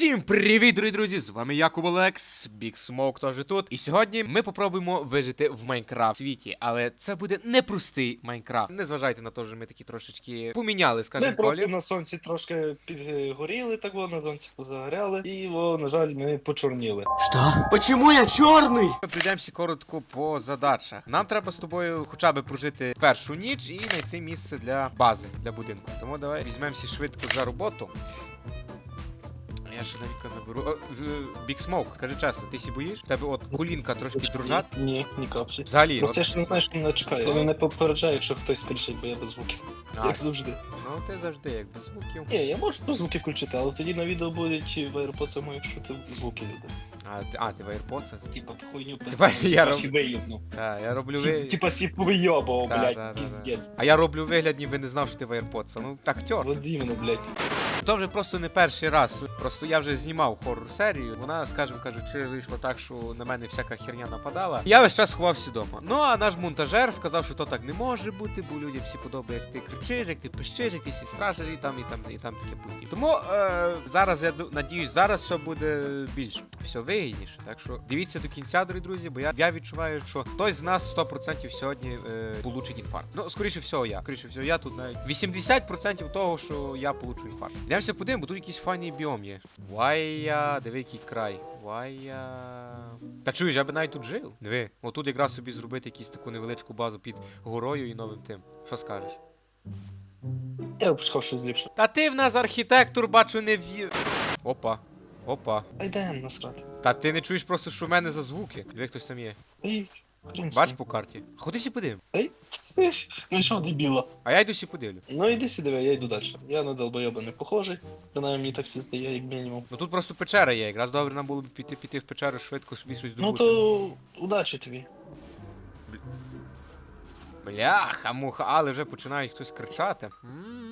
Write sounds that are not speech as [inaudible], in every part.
Всім привіт, дорогі друзі! З вами Якуб Олекс, Big Smoke теж тут. І сьогодні ми попробуємо вижити в Майнкрафт світі, але це буде непростий Майнкрафт. Не зважайте на те, що ми такі трошечки поміняли, Ми просто колір. на сонці трошки підгоріли, так воно на сонці позагоряли, і о, на жаль, ми почорніли. Что? Почему я черный? Ми прийдемося коротко по задачах. Нам треба з тобою хоча б прожити першу ніч і знайти місце для бази, для будинку. Тому давай візьмемося швидко за роботу. Я ще навіть наберу. О, Big Smoke, скажи чесно, ти сі боїш? В тебе от колінка трошки дружать. Ні, ні каплі. Взагалі, от, Просто я ж не знаю, що мене чекає. Я мене попереджаю, якщо хтось кричить, бо я без звуків. а, Як завжди. ну ти завжди як без звуків. Ні, я можу без звуків включити, але тоді на відео будуть в AirPods, якщо ти звуки люди. А, ти- а ти в AirPods? Типа хуйню Давай, я роб- виїбну. Так, я роблю ви... Типа сіпу вийобав, Да, да, да, блядь, да. піздець. А я роблю вигляд, ніби не знав, що ти в AirPods. Ну, актер. От іменно, блядь. То вже просто не перший раз. Просто я вже знімав хоррор серію. Вона, скажімо кажучи, вийшла так, що на мене всяка херня нападала. Я весь час ховався вдома. Ну а наш монтажер сказав, що то так не може бути, бо людям всі подобає, як ти кричиш, як ти пищиш, як ти і там, і там, і там таке путі. Тому е, зараз я надіюсь, зараз все буде більш все вигідніше. Так що дивіться до кінця, дорогі друзі, бо я, я відчуваю, що хтось з нас 100% сьогодні е, получить інфаркт. Ну, скоріше всього, я. Скоріше всього, я тут навіть 80% того, що я получу інфаркт. Йдемося подивимо, бо тут якийсь файний біом є. Вайя, диви, який край. Вайя. Та чуєш, я би навіть тут жив. Диви, отут якраз собі зробити якусь таку невеличку базу під горою і новим тим. Що скажеш? Я випускав щось ліпше. Та ти в нас архітектор, бачу, не в'є. Опа. Опа. А йде насрати. Та ти не чуєш просто, що в мене за звуки. Диви, хтось там є. Ей, Бач по карті. Ходи сі подивимо. Ей, ти [laughs] ж, ну що, дебіла? А я йду сі подивлю. Ну іди сюди, я йду далі. Я на долбойоба не похожий. Принаймні мені так все здає, як мінімум. Ну тут просто печера є, якраз добре нам було б піти піти в печеру швидко собі щось Ну то удачі тобі. Бляха, муха, але вже починає хтось кричати. М.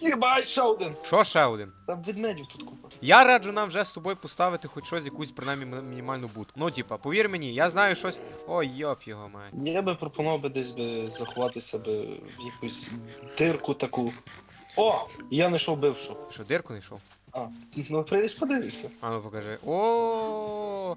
Єбай, ще один! Що ще один? Там ведмедів тут купа. Я раджу нам вже з тобою поставити хоч щось, якусь принаймні м- мінімальну будку. Ну, типа, повір мені, я знаю щось. Ой, йоп його мать. Я би пропонував би десь би заховатися би в якусь дирку таку. О! Я знайшов бившу. Що, дирку не йшов? А, ну прийдеш подивишся. А ну покажи. О,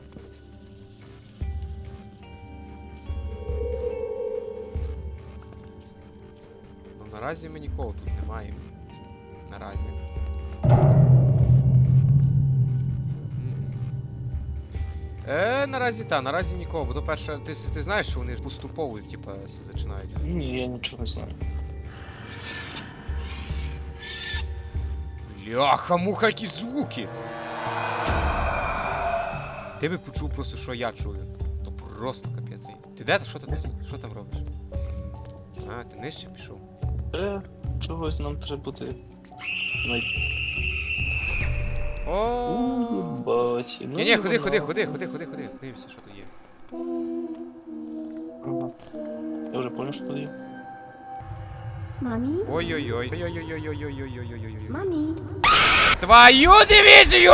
наразі ми нікого тут не маємо. Наразі. Е, наразі та, наразі нікого, бо то перше, ти, ти знаєш, що вони поступово, типа, починають. Ні, я нічого не знаю. Бляха, муха, які звуки! Ти би почув просто, що я чую. То просто капець. Ти де? Що ти? Що там робиш? А, ти нижче пішов. Е, чогось нам треба буде. О. Бачи. Ну, Ні, ні, ходи, воно. ходи, ходи, ходи, ходи, ходи. Дивимося, що тут є. Ага. Я вже понял, що тут є. Mommy? Ой-ой-ой. Ой-ой-ой-ой-ой-ой-ой-ой-ой-ой. Mommy? Твою дивізію!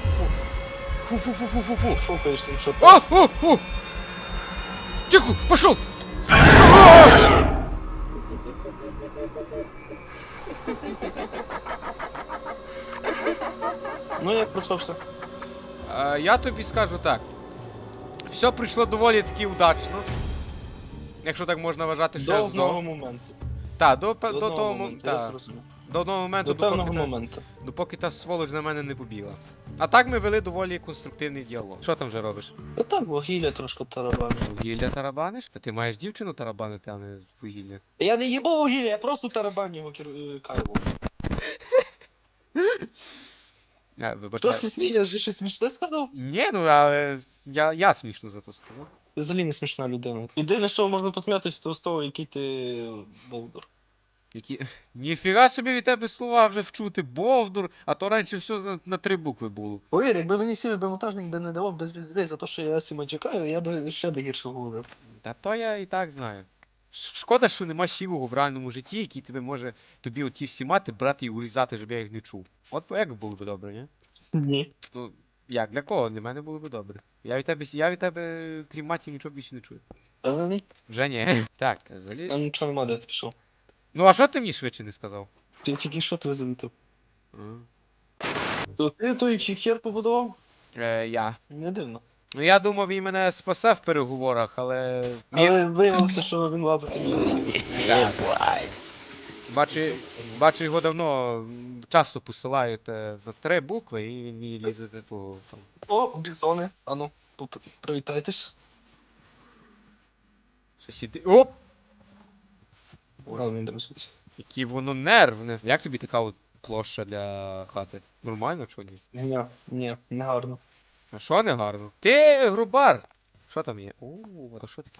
Фу-фу-фу-фу-фу-фу. Фукаешь там что А, о, о. Тихо, пошел! Ну як пройшов все? Я тобі скажу так. Все прийшло доволі таки удачно. Якщо так можна вважати, що До я одного моменту. Та, до, До до того моменту. Я до одного моменту, До певного допоки, та- моменту. допоки та сволоч на мене не побігла. А так ми вели доволі конструктивний діалог. Що там вже робиш? Та так, вугілля трошки тарабаниш. Вугілля тарабаниш? Та ти маєш дівчину тарабанити, а не вугілля. Я не їбу вугілля, я просто тарабаню кер- е, Що ти [laughs] вибачаю. смієш? Я щось смішне сказав? Ні, ну але я, я смішно за то сказав. Взагалі не смішна людина. Єдине, що можна посміятися, то з того, який ти е, болдур. Які. [laughs] Ніфіга собі від тебе слова вже вчути, Бовдур, а то раніше все на, на три букви було. Повір, якби мені сіли би би не давав без візитей за те, що я Сіма чекаю, я би ще би гірше говорив. Та то я і так знаю. Шкода, що нема сівого в реальному житті, який тебе може тобі оті всі мати брати і урізати, щоб я їх не чув. От як було би добре, ні? Ні. Ну, як, для кого? Для мене було би добре. Я від тебе, я від тебе крім матів нічого більше не чую. Вже ні. Так, взагалі. Я нічого нема, де ти пішов. Ну а що ти мені швидше не сказав? Я тільки що ти занотив. То ти той хер побудував? Е, я. Не дивно. Ну я думав, він мене спасе в переговорах, але. Але виявилося, що він лазити не Бачу, його давно часто посилають за три букви і він мені лізе типу там. О, бізони. Ану, поп- привітайтесь. Щось іде. Оп! але не труситься. Які воно нервне. Як тобі така от площа для хати? Нормально чи ні? Ні, ні, не гарно. А що не гарно? Ти грубар! Що там є? Ууу, а що таке?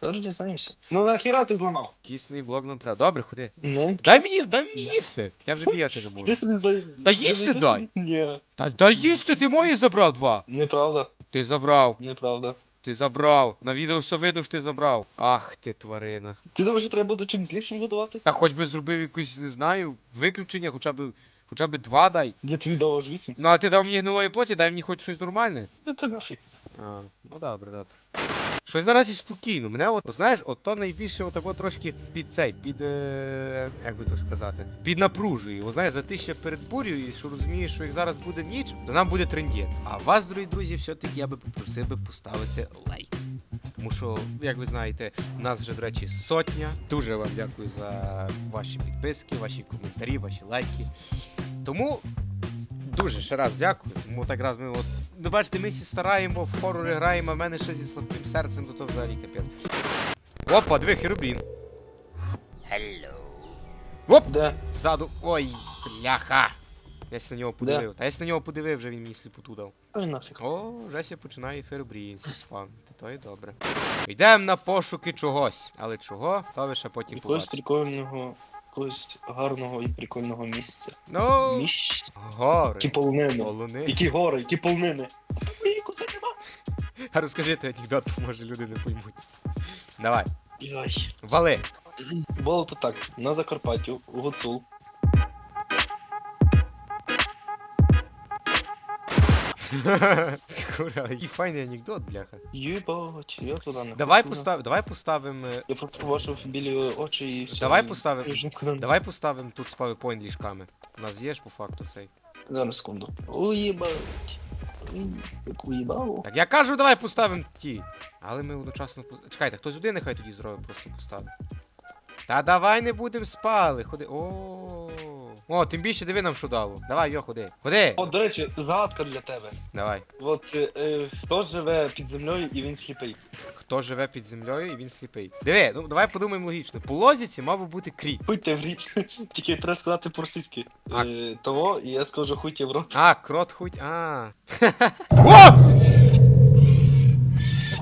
Тож дізнаємося. Ну нахіра ти зламав? Кисний блок нам треба. Добре, ходи. Ну. Дай мені, дай мені їсти. Я вже п'яти не можу. Ти собі дай. Та їсти дай. Ні. Та дай їсти, ти мої забрав два. Неправда. Ти забрав. Неправда. Ти забрав. На відео все видно, ти забрав. Ах ти тварина. Ти думаєш, що треба буде чим ліпшим годувати? Та хоч би зробив якусь, не знаю, виключення, хоча б Хоча б два дай. Я тобі дав аж вісім. Ну а ти дав мені гнилої плоті, дай мені хоч щось нормальне. Та це нафіг. А, ну добре, добре. Щось наразі спокійно. Мене от, знаєш, от то найбільше от такого трошки під цей, під. Е, як би то сказати, під напружує. О, знаєш, за тисяча перед бурю, і що розумієш, що як зараз буде ніч, то нам буде трендець. А вас, дорогі друзі, все-таки я би попросив би поставити лайк. Тому що, як ви знаєте, у нас вже, до речі, сотня. Дуже вам дякую за ваші підписки, ваші коментарі, ваші лайки. Тому дуже ще раз дякую. Ми так раз ми от... Ну бачите, ми всі стараємо, в хорори граємо, а в мене ще зі слабким серцем, то то взагалі капець. Опа, диви, херубін. Hello. Оп! Да. Ззаду. Ой, бляха. Я на нього подивив. Та я на нього подивив, вже він мені сліпоту дав. Ой, нафіг. О, вже ся починає фербрінці спавнити, то й добре. Йдемо на пошуки чогось. Але чого, то ви ще потім побачите. Якогось прикольного якогось гарного і прикольного місця. Ну, типу, Міщ... гори. Які полонини. Які гори, які полнини? Мої нема. А розкажи ти анекдот, [laughs] може люди не поймуть. Давай, вали. Було то так, на Закарпаттю, у Гуцул, [laughs] Курва, який файний анекдот, бляха. Їбать, я туди не Давай хотів. давай поставим. Е, я просто побачив білі очі і все. Давай поставимо- Давай. Давай поставим тут з PowerPoint ліжками. У нас є ж по факту цей. Зараз секунду. Уїбать. Уїбало. Так я кажу, давай поставим ті. Але ми одночасно пос- Чекайте, хтось один нехай тоді зробить, просто поставить. Та давай не будем спали. Ходи. О. О, тим більше диви нам що дало. Давай, йо, ходи. Ходи! О, до речі, загадка для тебе. Давай. От е, е, хто живе під землею і він сліпий? Хто живе під землею і він сліпий. Диви, ну давай подумаємо логічно. По лозіці мав би бути кріт. Пийте в рід. [laughs] Тільки треба сказати по-російськи. Е, того, і я скажу хуйте в рот. А, крот хуть. А. [laughs] О!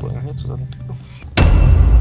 Ага, туди не підходь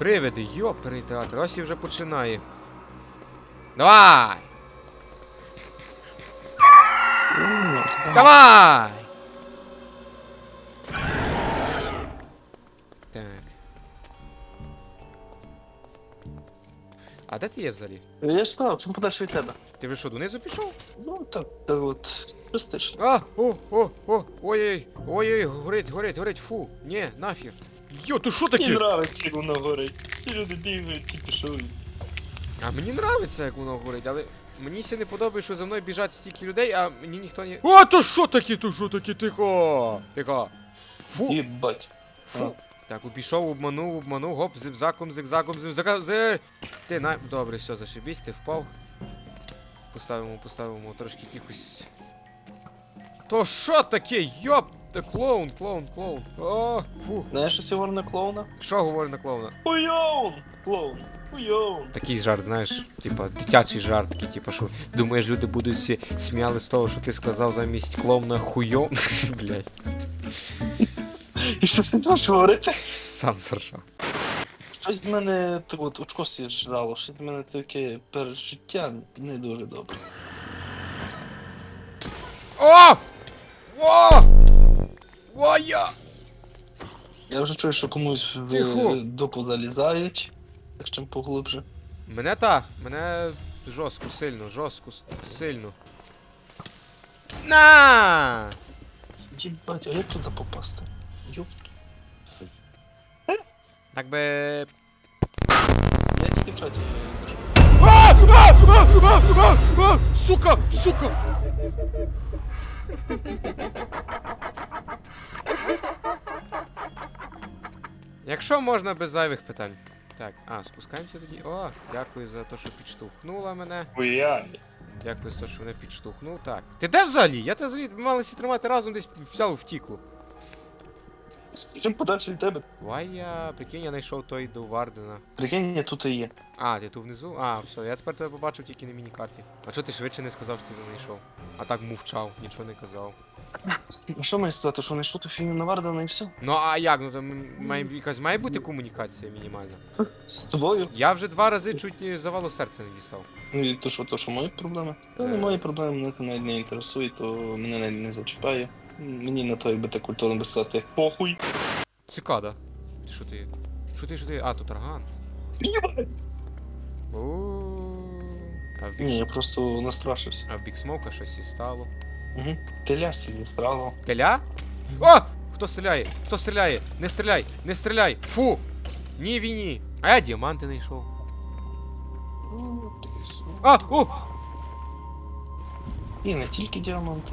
Привиди, йопери театр, Асі вже починає. Давай! Давай! Так. А де ти є взагалі? Я ж сказав, чим подальше від тебе. Ти вже що, донизу пішов? Ну так, та от. Пустиш. А! О, о, о! Ой-ой! Ой-ой, горить, горить, горить, фу! Ні, нафіг! Йо, ти що Мені таке? нравиться, як воно горить. Всі люди бігають, ті пішли. А мені нравиться, як воно горить, але мені ще не подобається, що за мною біжать стільки людей, а мені ніхто не. О, то що таке, то що таке, тихо! Тихо. Фу, Їбать. фу. Так, обійшов, обманув, обманув, гоп, зигзаком, зигзаком, зигзаком, зи... Ти на. Добре, все, зашибісь, ти впав. Поставимо, поставимо трошки якихось. То що таке? Йоп! Та клоун, клоун, клоун. О, фу. Знаєш, що сьогодні на клоуна? Що говорить на клоуна? Хуйоун! Клоун! Хуйоун! Такий жарт, знаєш, типа дитячий жарт, такий, типа, що думаєш, люди будуть всі сміяли з того, що ти сказав замість клоуна хуйом. [laughs] Блять, І що ти можеш говорити? сам заржав. Щось в мене так от очко з'їжджало, щось в мене таке пережиття не дуже добре. О! О! О, я! Вже чую, що комусь в дупу залізають. Так чим поглибше. Мене та, мене жорстко, сильно, жорстко, сильно. На! Їбать, а як туди попасти? Йоп. Так би. Я тільки в чаті. А! А! А! А! А! А! Сука! Сука! Якщо можна без зайвих питань. Так, а, спускаємося тоді. О, дякую за те, що підштовхнула мене. Хуяні. Дякую за те, що мене підштовхнув. Так. Ти де взагалі? Я тебе взагалі всі тримати разом десь взяв втікло. Чим подальше від тебе? Вай я, прикинь, я знайшов той до Вардена. Прикинь, я тут і є. А, ти тут внизу? А, все, я тепер тебе побачив тільки на міні-карті. А що ти швидше не сказав, що ти знайшов? А так мовчав, нічого не казав. А що має сказати, що знайшов ту фігню навардана і все? Ну а як? Ну там має якась має бути комунікація мінімальна. З тобою? Я вже два рази чуть завалу серця не дістав. Ну і то що, то що мої проблеми? Та Е. не мої проблеми, мене це навіть не інтересує, то мене навіть не зачіпає. Мені на то, якби так культурно би сказати, похуй. Цикада. Що ти? Що ти, що ти? А, тут орган. Їбать! А в Ні, я просто настрашився. а в бік смока щось і стало. Угу. Телясі зістрало. Теля? О! Хто стріляє? Хто стріляє? Не стріляй! Не стріляй! Фу! Ні, війні! А я діаманти знайшов. А! О! І не тільки діаманти.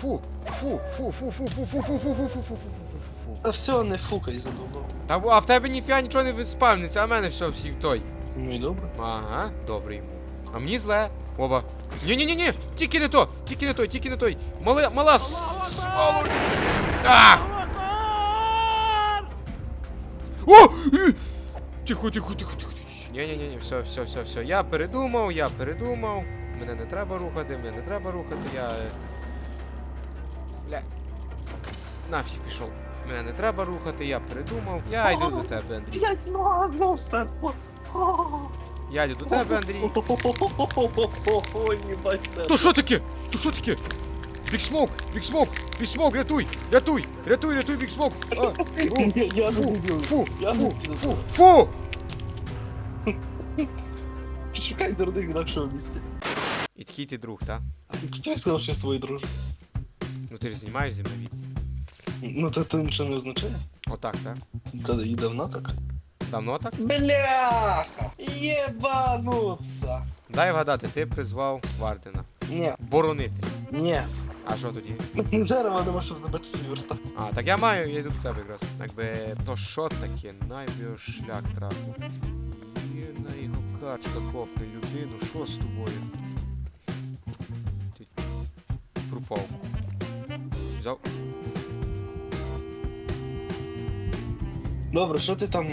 Фу, фу, фу, фу, фу, фу, фу, фу, фу, фу, фу, фу, фу, фу, фу. Та все, не фукай, задовбав. Та а в тебе ніфіга нічого не виспавниться, а в мене все всі той. Ну і добре. Ага, добре йому. А мені зле. Оба. Ні-ні-ні-ні! Тільки не то! Тільки не той, тільки не той! Мала, мала! с-! А! О! Е! Тихо, тихо, тихо, тихо. Ні-ні-ні, все, все, все, все. Я передумав, я передумав. Мене не треба рухати, мене не треба рухати, я. е, Бля. Нафіг пішов. Мене не треба рухати, я передумав. Я йду до тебе, Андрій. Я знов, знов стар. Я йду до тебе, Андрій. Ой, їбать. То що таке? То що таке? Смок! Бік смок, рятуй! Рятуй! Рятуй, рятуй, смок! А, о, Я- не Фу, фу, Я фу, не фу, фу! Шукай дурних в нашому місці. І такий ти друг, та? Хто сказав, що я свої дружу? Ну ти ж знімаєш зі мною. Ну то це нічого не означає. Отак, так? Та і давно так. Давно так? Бляха! Єбануться! Дай вгадати, ти призвав Вардена. Ні, Боронити. ні. А що тоді? Дерева нема, щоб забити свій верстак. А, так я маю, я йду до тебе якраз. Якби, то що таке? Найбільш шлях трапив. Є на його качка копне людину, що з тобою? Ти пропав. Взяв. Добре, що ти там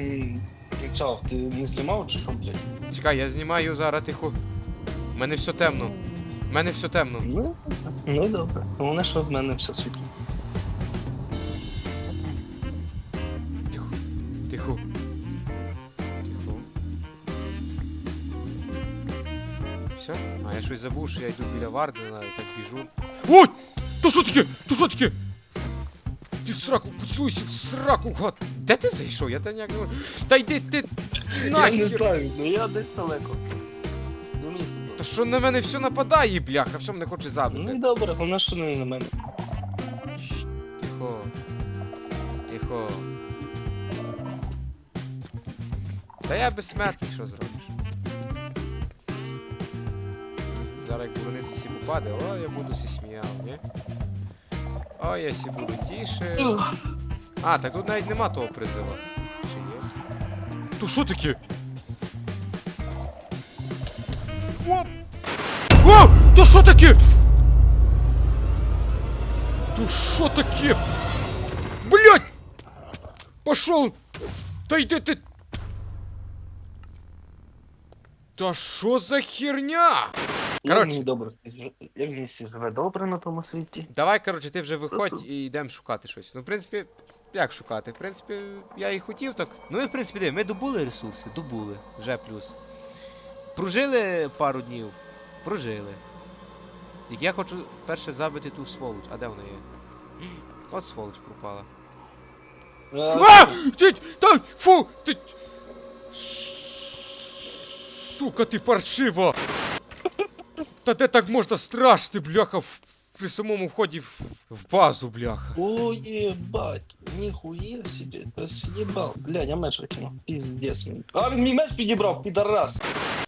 кричав? Ти не знімав чи що, блядь? Чекай, я знімаю зараз тихо. У мене все темно. У мене все темно. Ну, ну добре. Головне, що в мене все світло. Тихо. Тихо. Тихо. Все? А я щось забув, що я йду біля Вардена так біжу. Ой! То що таке? То що таке? Ти в сраку, поцілуйся в сраку, гад! Де ти зайшов? Я та ніяк не можу. Та йди ти! Я не Нахер! знаю, ну я десь далеко. Ну. Та що на мене все нападає, бляха, все мене хоче ну і забити. добре, головне, що не на мене. Щ, Тихо. Тихо. Та я безсмертний, що зробиш? Зараз як буронити всі попаде, о, я буду сі сміяв, ні? О, я сі буду тіше. Ух. А, так тут навіть нема того призива. Чи є? То що таке? О! О! То що таке? То що таке? Блять! Пошел! Та йди ти! Та що за херня? Як Коротше. мені добре, як мені всі живе добре на тому світі. Давай, коротше, ти вже виходь і йдемо шукати щось. Ну, в принципі, як шукати? В принципі, я і хотів так. Ну і в принципі, диви, ми добули ресурси, добули, вже плюс. Прожили пару днів, прожили. Як я хочу перше забити ту сволоч. А де вона є? [gasps] От сволоч пропала. А! Ти, та, фу, ти... Сука, ти паршива! Та де так можна страшити, бляха, в, при самому вході в, в базу, бляха. О, ебать, нихуя себе, та съебал. Блядь, я меч викинув. Пиздец. А він мій меч підібрав, підарас.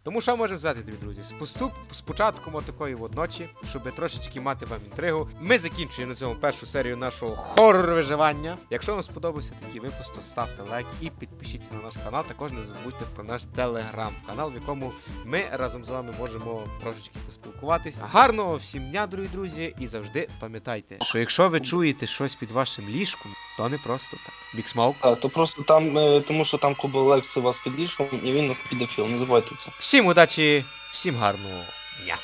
Тому що можемо взяти тобі, друзі? Споступ з початком отакої от ночі, щоб трошечки мати вам інтригу. Ми закінчуємо на цьому першу серію нашого хоррор виживання. Якщо вам сподобався такий випуск, то ставте лайк і підпишіться на наш канал. Також не забудьте про наш телеграм-канал, в якому ми разом з вами можемо трошечки поспілкуватись. Гарного всім дня, дорогі друзі, і завжди пам'ятайте, що якщо ви чуєте щось під вашим ліжком, то не просто так. Smoke. А, то просто там, е, тому що там Куба Лекс у вас під ліжком, і він нас підефіл, не забувайте це. Всім удачі, всім гарного дня.